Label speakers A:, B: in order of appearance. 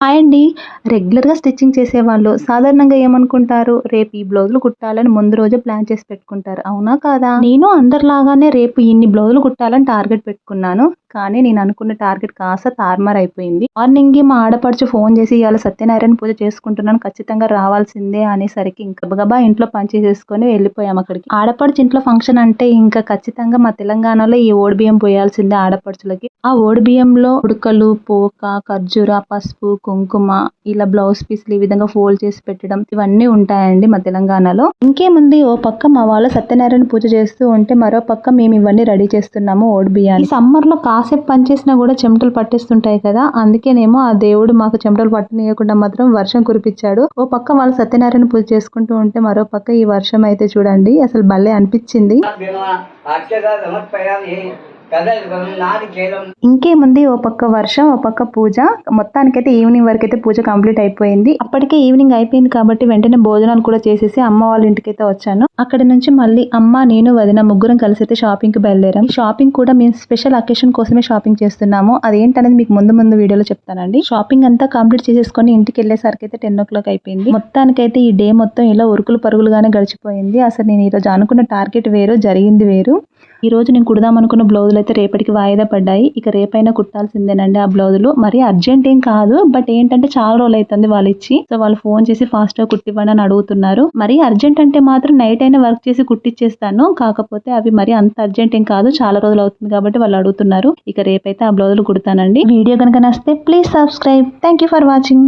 A: Hi అండి రెగ్యులర్గా stitching చేసేవాళ్ళు. సాధారణంగా ఏమనుకుంటారు? రేపు ఈ బ్లౌజులు కుట్టాలని ముందు రోజు ప్లాన్ చేసి పెట్టుకుంటారు. అవునా కాదా? నేను అందరిలాగానే రేపు ఇన్ని బ్లౌజులు కుట్టాలని టార్గెట్ పెట్టుకున్నాను. కానీ నేను అనుకున్న టార్గెట్ కాస్త తార్మార్ అయిపోయింది. మార్నింగ్ మా ఆడపడుచు ఫోన్ చేసి ఇవాళ సత్యనారాయణ పూజ చేసుకుంటున్నాను. ఖచ్చితంగా రావాల్సిందే అనేసరికి ఇంకా గబగబా ఇంట్లో పని చేసేసుకొని వెళ్ళిపోయాం అక్కడికి. ఆడపడుచు ఇంట్లో ఫంక్షన్ అంటే ఇంకా ఖచ్చితంగా మా తెలంగాణలో ఈ ఓడిబియ్యం పోయాల్సిందే ఆడపడుచులకి. ఆ ఓడిబియ్యంలో ఉడకలు పోక ఖర్జూర పసుపు కుంకుమ ఇలా బ్లౌజ్ పీస్లు ఈ విధంగా ఫోల్డ్ చేసి పెట్టడం ఇవన్నీ ఉంటాయండి మా తెలంగాణలో. ఇంకేముంది? ఓ పక్క మా వాళ్ళు సత్యనారాయణ పూజ చేస్తూ ఉంటే మరో పక్క మేము ఇవన్నీ రెడీ చేస్తున్నాము ఓడి బియ్యాన్ని. సమ్మర్లో కాసేపు పని చేసినా కూడా చెమటలు పట్టేస్తుంటాయి కదా అందుకేనేమో ఆ దేవుడు మాకు చెమటలు పట్టనీయకుండా మాత్రం వర్షం కురిపించాడు. ఓ పక్క వాళ్ళు సత్యనారాయణ పూజ చేసుకుంటూ ఉంటే మరో పక్క ఈ వర్షం అయితే చూడండి అసలు భలే అనిపించింది. ఇంకేముంది? ఓ పక్క వర్షం ఓ పక్క పూజ. మొత్తానికైతే ఈవినింగ్ వరకు అయితే పూజ కంప్లీట్ అయిపోయింది. అప్పటికే ఈవినింగ్ అయిపోయింది కాబట్టి వెంటనే భోజనాలు కూడా చేసేసి అమ్మ వాళ్ళ ఇంటికి అయితే వచ్చాను. అక్కడి నుంచి మళ్ళీ అమ్మ నేను వదిన ముగ్గురం కలిసి అయితే షాపింగ్కి బయలుదేరాం షాపింగ్ కూడా మేము స్పెషల్ అకేషన్ కోసమే షాపింగ్ చేస్తున్నాము. అదేంటనేది మీకు ముందు ముందు వీడియోలో చెప్తానండి. షాపింగ్ అంతా కంప్లీట్ చేసేసుకొని ఇంటికి వెళ్ళేసరికి అయితే టెన్ ఓ క్లాక్ అయిపోయింది. మొత్తానికైతే ఈ డే మొత్తం ఇలా ఉరుకులు పరుగులుగానే గడిచిపోయింది. అసలు నేను ఈ రోజు అనుకున్న టార్గెట్ వేరు జరిగింది వేరు. ఈ రోజు నేను కుడదాం అనుకున్న బ్లౌజులు అయితే రేపటికి వాయిదా పడ్డాయి. ఇక రేపైనా కుట్టాల్సిందేనండి ఆ బ్లౌజులు. మరి అర్జెంట్ ఏం కాదు బట్ ఏంటంటే చాలా రోజులు అవుతుంది వాళ్ళు ఇచ్చి. సో వాళ్ళు ఫోన్ చేసి ఫాస్ట్గా కుట్టివ్వండి అని అడుగుతున్నారు. మరి అర్జెంట్ అంటే మాత్రం నైట్ అయినా వర్క్ చేసి కుట్టిచ్చేస్తాను. కాకపోతే అవి మరి అంత అర్జెంట్ ఏం కాదు చాలా రోజులు అవుతుంది కాబట్టి వాళ్ళు అడుగుతున్నారు. ఇక రేపైతే ఆ బ్లౌజులు కుడతానండి. వీడియో కనుక నస్తే please subscribe thank you for watching